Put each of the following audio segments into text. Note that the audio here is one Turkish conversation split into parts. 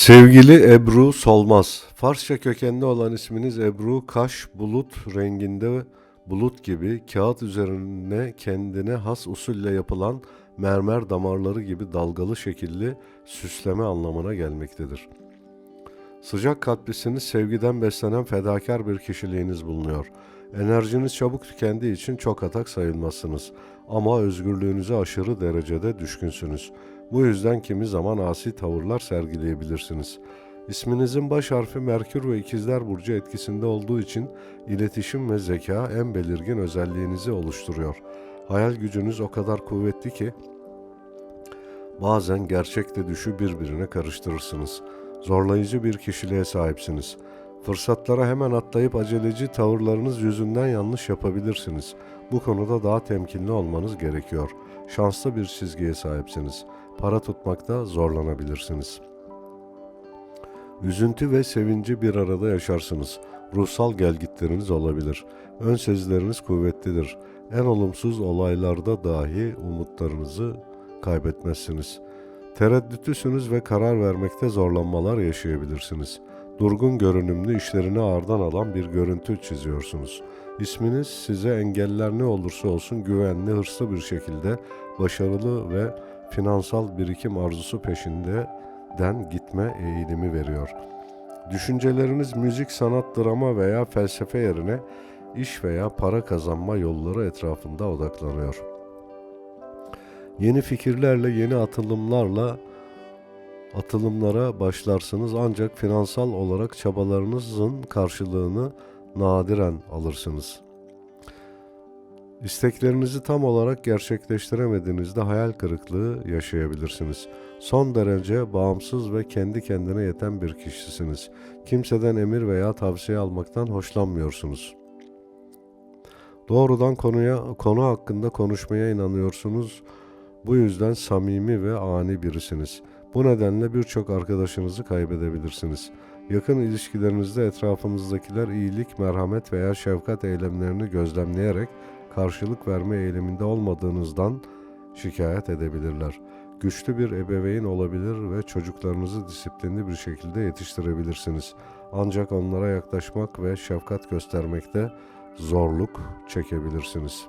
Sevgili Ebru Solmaz, Farsça kökenli olan isminiz Ebru, kaş bulut renginde bulut gibi kağıt üzerine kendine has usulle yapılan mermer damarları gibi dalgalı şekilli süsleme anlamına gelmektedir. Sıcak kalplisiniz, sevgiden beslenen fedakar bir kişiliğiniz bulunuyor. Enerjiniz çabuk tükendiği için çok atak sayılmazsınız. Ama özgürlüğünüze aşırı derecede düşkünsünüz. Bu yüzden kimi zaman asi tavırlar sergileyebilirsiniz. İsminizin baş harfi Merkür ve İkizler Burcu etkisinde olduğu için iletişim ve zeka en belirgin özelliğinizi oluşturuyor. Hayal gücünüz o kadar kuvvetli ki bazen gerçekle düşü birbirine karıştırırsınız. Zorlayıcı bir kişiliğe sahipsiniz. Fırsatlara hemen atlayıp aceleci tavırlarınız yüzünden yanlış yapabilirsiniz. Bu konuda daha temkinli olmanız gerekiyor. Şanslı bir çizgiye sahipsiniz. Para tutmakta zorlanabilirsiniz. Üzüntü ve sevinci bir arada yaşarsınız. Ruhsal gelgitleriniz olabilir. Ön sezileriniz kuvvetlidir. En olumsuz olaylarda dahi umutlarınızı kaybetmezsiniz. Tereddütlüsünüz ve karar vermekte zorlanmalar yaşayabilirsiniz. Durgun görünümlü işlerini ağırdan alan bir görüntü çiziyorsunuz. İsminiz size engeller ne olursa olsun güvenli, hırslı bir şekilde başarılı ve finansal birikim arzusu peşinden gitme eğilimi veriyor. Düşünceleriniz müzik, sanat, drama veya felsefe yerine iş veya para kazanma yolları etrafında odaklanıyor. Yeni fikirlerle, yeni atılımlarla atılımlara başlarsınız ancak finansal olarak çabalarınızın karşılığını nadiren alırsınız. İsteklerinizi tam olarak gerçekleştiremediğinizde hayal kırıklığı yaşayabilirsiniz. Son derece bağımsız ve kendi kendine yeten bir kişisiniz. Kimseden emir veya tavsiye almaktan hoşlanmıyorsunuz. Doğrudan konuya konu hakkında konuşmaya inanıyorsunuz. Bu yüzden samimi ve ani birisiniz. Bu nedenle birçok arkadaşınızı kaybedebilirsiniz. Yakın ilişkilerinizde etrafınızdakiler iyilik, merhamet veya şefkat eylemlerini gözlemleyerek karşılık verme eğiliminde olmadığınızdan şikayet edebilirler. Güçlü bir ebeveyn olabilir ve çocuklarınızı disiplinli bir şekilde yetiştirebilirsiniz. Ancak onlara yaklaşmak ve şefkat göstermekte zorluk çekebilirsiniz.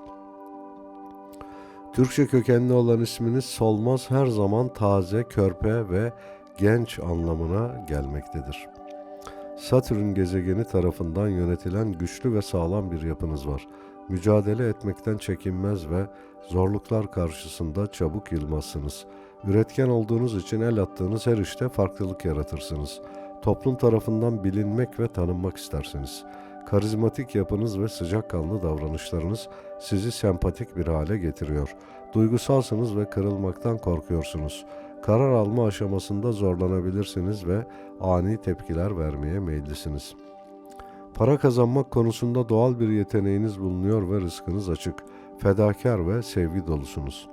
Türkçe kökenli olan isminiz Solmaz her zaman taze, körpe ve genç anlamına gelmektedir. Satürn gezegeni tarafından yönetilen güçlü ve sağlam bir yapınız var. Mücadele etmekten çekinmez ve zorluklar karşısında çabuk yılmazsınız. Üretken olduğunuz için el attığınız her işte farklılık yaratırsınız. Toplum tarafından bilinmek ve tanınmak istersiniz. Karizmatik yapınız ve sıcakkanlı davranışlarınız sizi sempatik bir hale getiriyor. Duygusalsınız ve kırılmaktan korkuyorsunuz. Karar alma aşamasında zorlanabilirsiniz ve ani tepkiler vermeye meyillisiniz. Para kazanmak konusunda doğal bir yeteneğiniz bulunuyor ve rızkınız açık. Fedakar ve sevgi dolusunuz.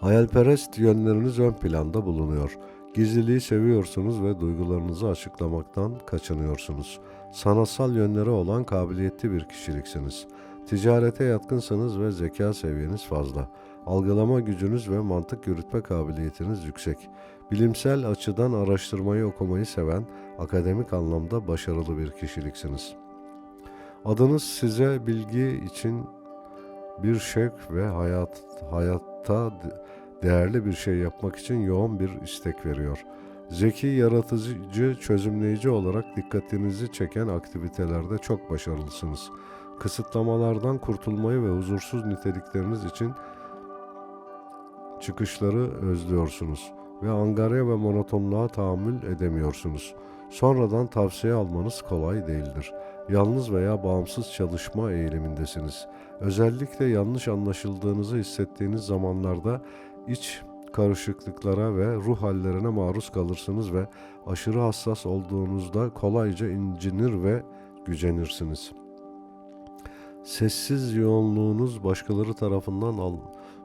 Hayalperest yönleriniz ön planda bulunuyor. Gizliliği seviyorsunuz ve duygularınızı açıklamaktan kaçınıyorsunuz. Sanatsal yönleri olan kabiliyetli bir kişiliksiniz. Ticarete yatkınsınız ve zeka seviyeniz fazla. Algılama gücünüz ve mantık yürütme kabiliyetiniz yüksek. Bilimsel açıdan araştırmayı okumayı seven, akademik anlamda başarılı bir kişiliksiniz. Adınız size bilgi için bir şevk ve hayat hayatta değerli bir şey yapmak için yoğun bir istek veriyor. Zeki, yaratıcı, çözümleyici olarak dikkatinizi çeken aktivitelerde çok başarılısınız. Kısıtlamalardan kurtulmayı ve huzursuz nitelikleriniz için çıkışları özlüyorsunuz ve angarya ve monotonluğa tahammül edemiyorsunuz. Sonradan tavsiye almanız kolay değildir. Yalnız veya bağımsız çalışma eğilimindesiniz. Özellikle yanlış anlaşıldığınızı hissettiğiniz zamanlarda iç karışıklıklara ve ruh hallerine maruz kalırsınız ve aşırı hassas olduğunuzda kolayca incinir ve gücenirsiniz. Sessiz yoğunluğunuz başkaları tarafından al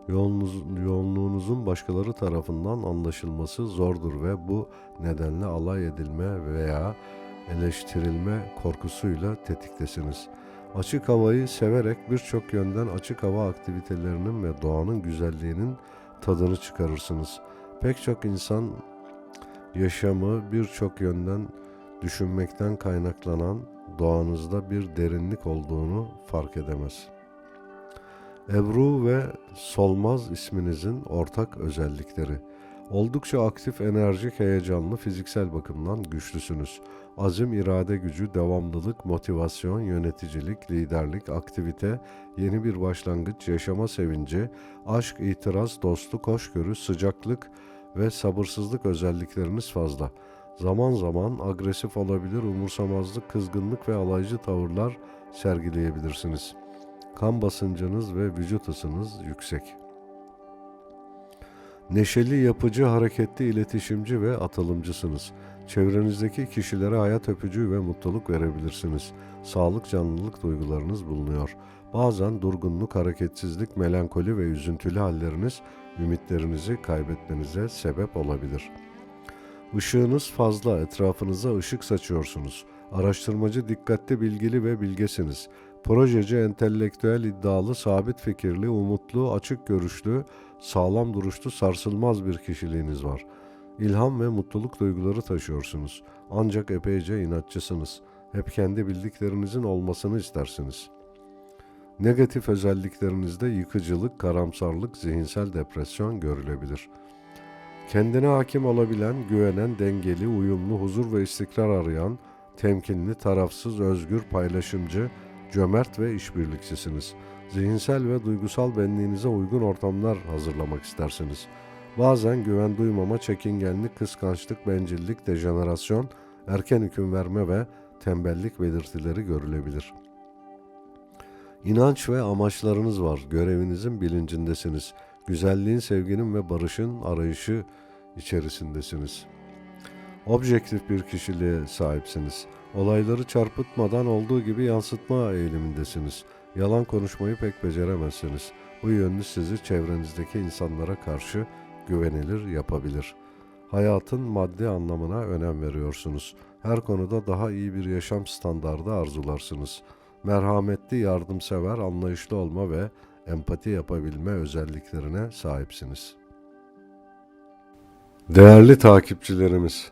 yoğunluğunuz, yoğunluğunuzun başkaları tarafından anlaşılması zordur ve bu nedenle alay edilme veya eleştirilme korkusuyla tetiktesiniz. Açık havayı severek birçok yönden açık hava aktivitelerinin ve doğanın güzelliğinin tadını çıkarırsınız. Pek çok insan yaşamı birçok yönden düşünmekten kaynaklanan doğanızda bir derinlik olduğunu fark edemez. Ebru ve Solmaz isminizin ortak özellikleri. Oldukça aktif, enerjik, heyecanlı, fiziksel bakımdan güçlüsünüz. Azim, irade gücü, devamlılık, motivasyon, yöneticilik, liderlik, aktivite, yeni bir başlangıç, yaşama sevinci, aşk, itiraz, dostluk, hoşgörü, sıcaklık ve sabırsızlık özellikleriniz fazla. Zaman zaman agresif olabilir, umursamazlık, kızgınlık ve alaycı tavırlar sergileyebilirsiniz. Kan basıncınız ve vücut ısınız yüksek. Neşeli, yapıcı, hareketli, iletişimci ve atılımcısınız. Çevrenizdeki kişilere hayat öpücüğü ve mutluluk verebilirsiniz. Sağlık, canlılık duygularınız bulunuyor. Bazen durgunluk, hareketsizlik, melankoli ve üzüntülü halleriniz ümitlerinizi kaybetmenize sebep olabilir. Işığınız fazla, etrafınıza ışık saçıyorsunuz. Araştırmacı, dikkatli, bilgili ve bilgesiniz. Projeci, entelektüel, iddialı, sabit fikirli, umutlu, açık görüşlü, sağlam duruşlu, sarsılmaz bir kişiliğiniz var. İlham ve mutluluk duyguları taşıyorsunuz. Ancak epeyce inatçısınız. Hep kendi bildiklerinizin olmasını istersiniz. Negatif özelliklerinizde yıkıcılık, karamsarlık, zihinsel depresyon görülebilir. Kendine hakim olabilen, güvenen, dengeli, uyumlu, huzur ve istikrar arayan, temkinli, tarafsız, özgür, paylaşımcı, cömert ve işbirlikçisiniz. Zihinsel ve duygusal benliğinize uygun ortamlar hazırlamak istersiniz. Bazen güven duymama, çekingenlik, kıskançlık, bencillik, dejenerasyon, erken hüküm verme ve tembellik belirtileri görülebilir. İnanç ve amaçlarınız var. Görevinizin bilincindesiniz. Güzelliğin, sevginin ve barışın arayışı içerisindesiniz. Objektif bir kişiliğe sahipsiniz. Olayları çarpıtmadan olduğu gibi yansıtma eğilimindesiniz. Yalan konuşmayı pek beceremezsiniz. Bu yönünüz sizi çevrenizdeki insanlara karşı güvenilir yapabilir. Hayatın maddi anlamına önem veriyorsunuz. Her konuda daha iyi bir yaşam standardı arzularsınız. Merhametli, yardımsever, anlayışlı olma ve empati yapabilme özelliklerine sahipsiniz. Değerli takipçilerimiz,